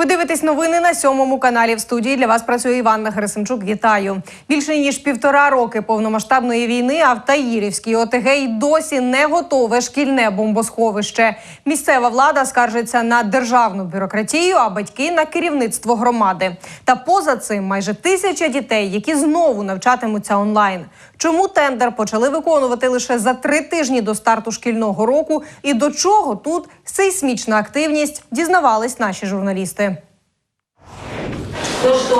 Ви дивитесь новини на сьомому каналі. В студії для вас працює Іванна Герасимчук. Вітаю. Більше ніж півтора роки повномасштабної війни, а ОТГ й досі не готове шкільне бомбосховище. Місцева влада скаржиться на державну бюрократію, а батьки на керівництво громади. Та поза цим майже тисяча дітей, які знову навчатимуться онлайн. Чому тендер почали виконувати лише за три тижні до старту шкільного року? І до чого тут сейсмічна активність? Дізнавались наші журналісти.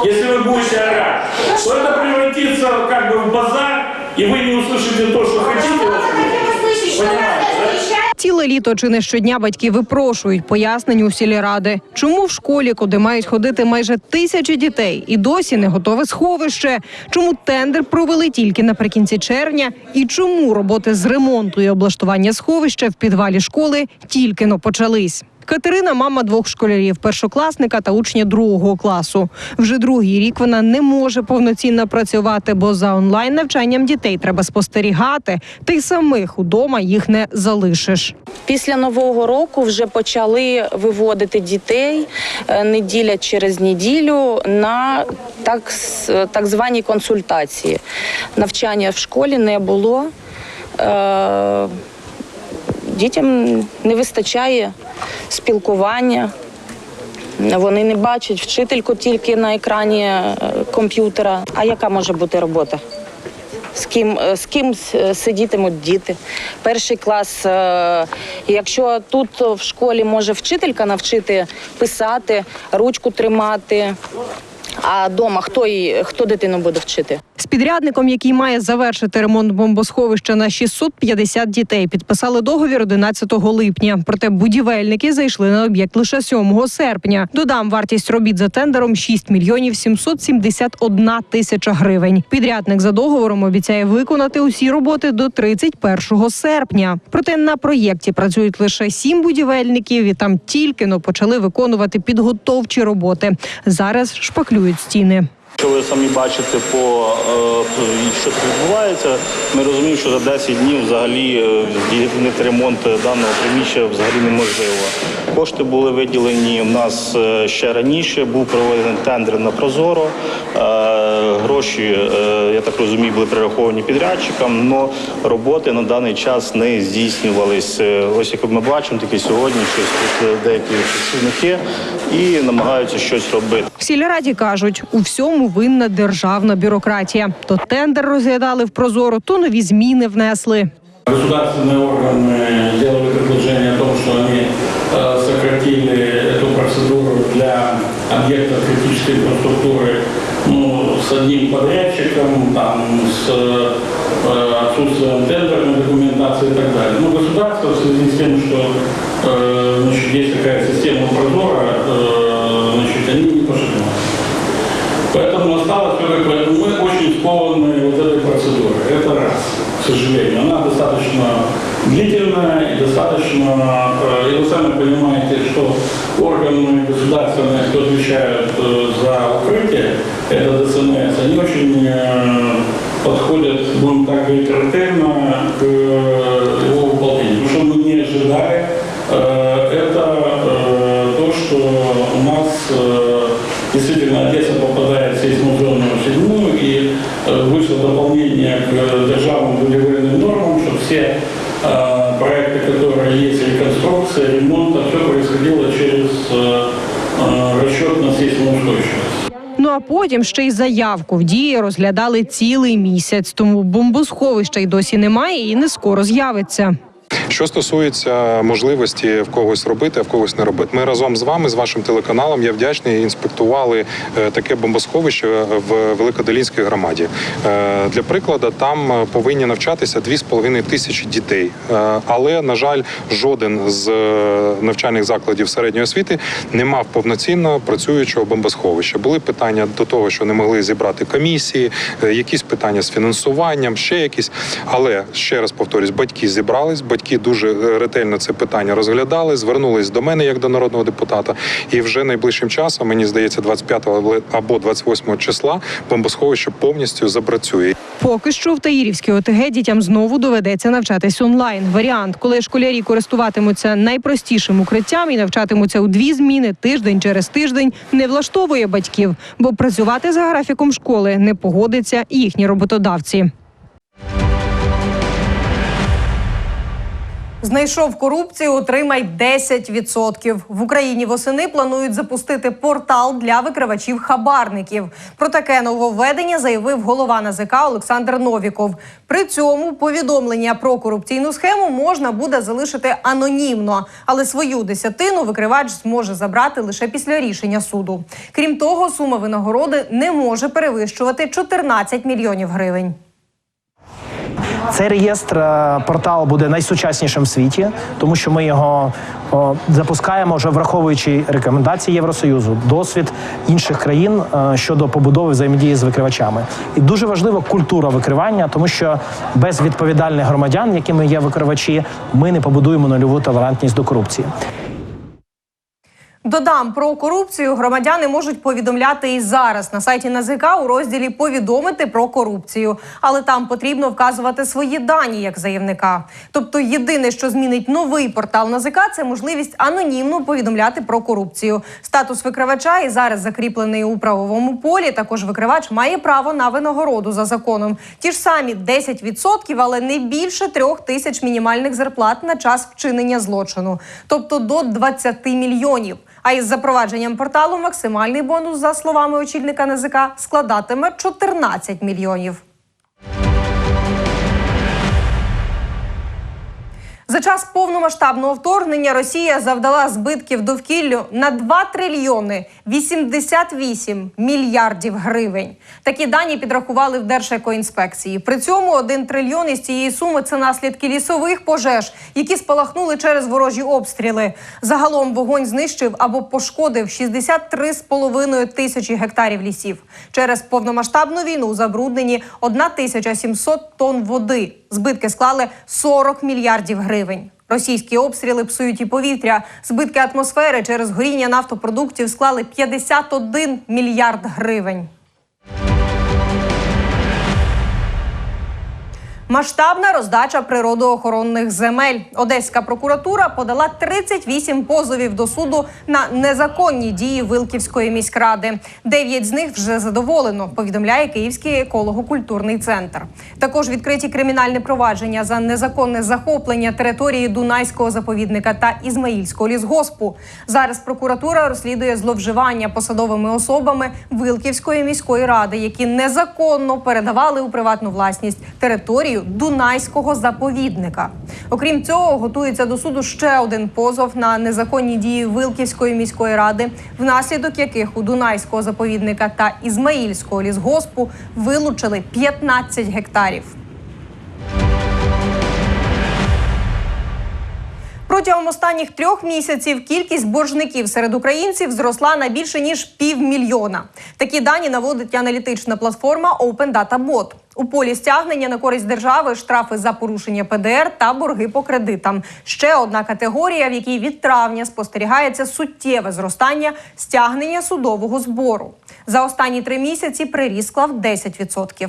Если вы будете орать, то это превратится как бы в базар, и вы не услышите то, что хотите. услышать. Понимаете, да? Ціле літо чи не щодня батьки випрошують пояснень у сільради. Чому в школі, куди мають ходити майже тисячі дітей, і досі не готове сховище? Чому тендер провели тільки наприкінці червня? І чому роботи з ремонту і облаштування сховища в підвалі школи тільки но почались? Катерина мама двох школярів, першокласника та учня другого класу. Вже другий рік вона не може повноцінно працювати, бо за онлайн навчанням дітей треба спостерігати. Ти самих удома їх не залишиш. Після нового року вже почали виводити дітей е, неділя через неділю на так, так звані консультації. Навчання в школі не було. Е, Дітям не вистачає спілкування. Вони не бачать вчительку тільки на екрані е, комп'ютера. А яка може бути робота? з ким, е, з ким сидітимуть діти. Перший клас, е, якщо тут в школі може вчителька навчити писати, ручку тримати, а вдома хто, хто дитину буде вчити? З підрядником, який має завершити ремонт бомбосховища на 650 дітей, підписали договір 11 липня. Проте будівельники зайшли на об'єкт лише 7 серпня. Додам вартість робіт за тендером 6 мільйонів 771 тисяча гривень. Підрядник за договором обіцяє виконати усі роботи до 31 серпня. Проте на проєкті працюють лише сім будівельників, і там тільки но почали виконувати підготовчі роботи. Зараз шпаклюють стіни. Що ви самі бачите по е, що тут відбувається, ми розуміємо, що за 10 днів взагалі е, здійснити ремонт даного приміщення взагалі неможливо. Кошти були виділені у нас е, ще раніше. Був проведений тендер на Прозоро. Е, Гроші, е, я так розумію, були перераховані підрядчикам, але роботи на даний час не здійснювались. Е, Ось як ми бачимо, тільки сьогодні щось тут е, деякі працівники і намагаються щось робити. В сільраді кажуть, у всьому винна державна бюрократія. То тендер розглядали в прозоро, то нові зміни внесли. Государственные органы сделали предложение о том, что они э, сократили эту процедуру для объектов критической инфраструктуры ну, с одним подрядчиком, там, с э, отсутствием тендерной документации и так далее. Но государство в связи с тем, что э, значит, есть такая система прозора, э, значит, они не пошли. Поэтому осталось только, поэтому мы очень скованы вот этой процедурой. Это раз, к сожалению. Она достаточно длительная и достаточно, э, и вы сами понимаете, что органы государственные, кто отвечают э, за укрытие, это ДСНС, они очень э, подходят, будем так говорить, ретельно к которые есть, реконструкция, ремонт, все происходило через э, э, расчет на сейсмоустойчивость. Ну а потім ще й заявку в дії розглядали цілий місяць. Тому бомбосховища й досі немає і не скоро з'явиться. Що стосується можливості в когось робити, а в когось не робити, ми разом з вами, з вашим телеканалом, я вдячний, інспектували е, таке бомбосховище в Великодолінській громаді. Е, Для прикладу, там е, повинні навчатися 2,5 тисячі дітей. Е, Але, на жаль, жоден з е, навчальних закладів середньої освіти не мав повноцінно працюючого бомбосховища. Були питання до того, що не могли зібрати комісії, е, якісь питання з фінансуванням, ще якісь. Але ще раз повторюсь, батьки зібрались, батьки дуже е, ретельно це питання розглядали, звернулись до мене як до народного депутата. І вже найближчим часом, мені здається, 25 або 28 числа бомбосховище повністю запрацює. Поки що в Таїрівській ОТГ дітям знову доведеться навчатись онлайн. Варіант, коли школярі користуватимуться найпростішим укриттям і навчатимуться у дві зміни тиждень через тиждень, не влаштовує батьків, бо працювати за графіком школи не погодиться їхні роботодавці. Знайшов корупцію, отримай 10%. В Україні восени планують запустити портал для викривачів хабарників. Про таке нововведення заявив голова НАЗК Олександр Новіков. При цьому повідомлення про корупційну схему можна буде залишити анонімно, але свою десятину викривач зможе забрати лише після рішення суду. Крім того, сума винагороди не може перевищувати 14 мільйонів гривень. Цей реєстр е, портал буде найсучаснішим в світі, тому що ми його запускаємо вже враховуючи рекомендації Євросоюзу, досвід інших країн е, щодо побудови взаємодії з викривачами. І дуже важлива культура викривання, тому що без відповідальних громадян, якими є викривачі, ми не побудуємо нульову толерантність до корупції. Додам про корупцію громадяни можуть повідомляти і зараз на сайті НАЗК у розділі Повідомити про корупцію, але там потрібно вказувати свої дані як заявника. Тобто, єдине, що змінить новий портал НАЗК, це можливість анонімно повідомляти про корупцію. Статус викривача і зараз закріплений у правовому полі. Також викривач має право на винагороду за законом. Ті ж самі 10%, але не більше трьох тисяч мінімальних зарплат на час вчинення злочину, тобто до 20 мільйонів. А із запровадженням порталу максимальний бонус, за словами очільника НЗК, складатиме 14 мільйонів. За час повномасштабного вторгнення Росія завдала збитків довкіллю на 2 трильйони 88 мільярдів гривень. Такі дані підрахували в Держекоінспекції. При цьому 1 трильйон із цієї суми це наслідки лісових пожеж, які спалахнули через ворожі обстріли. Загалом вогонь знищив або пошкодив 63,5 тисячі гектарів лісів. Через повномасштабну війну забруднені 1700 тонн води. Збитки склали 40 мільярдів гривень. Російські обстріли псують і повітря. Збитки атмосфери через горіння нафтопродуктів склали 51 мільярд гривень. Масштабна роздача природоохоронних земель. Одеська прокуратура подала 38 позовів до суду на незаконні дії Вилківської міськради. Дев'ять з них вже задоволено. Повідомляє Київський еколого-культурний центр. Також відкриті кримінальне провадження за незаконне захоплення території Дунайського заповідника та Ізмаїльського лісгоспу. Зараз прокуратура розслідує зловживання посадовими особами Вилківської міської ради, які незаконно передавали у приватну власність територію Дунайського заповідника. Окрім цього, готується до суду ще один позов на незаконні дії Вилківської міської ради, внаслідок яких у Дунайського заповідника та Ізмаїльського лісгоспу вилучили 15 гектарів. Протягом останніх трьох місяців кількість боржників серед українців зросла на більше ніж півмільйона. Такі дані наводить аналітична платформа Open Data Bot. У полі стягнення на користь держави штрафи за порушення ПДР та борги по кредитам. Ще одна категорія, в якій від травня спостерігається суттєве зростання стягнення судового збору. За останні три місяці приріст склав 10%.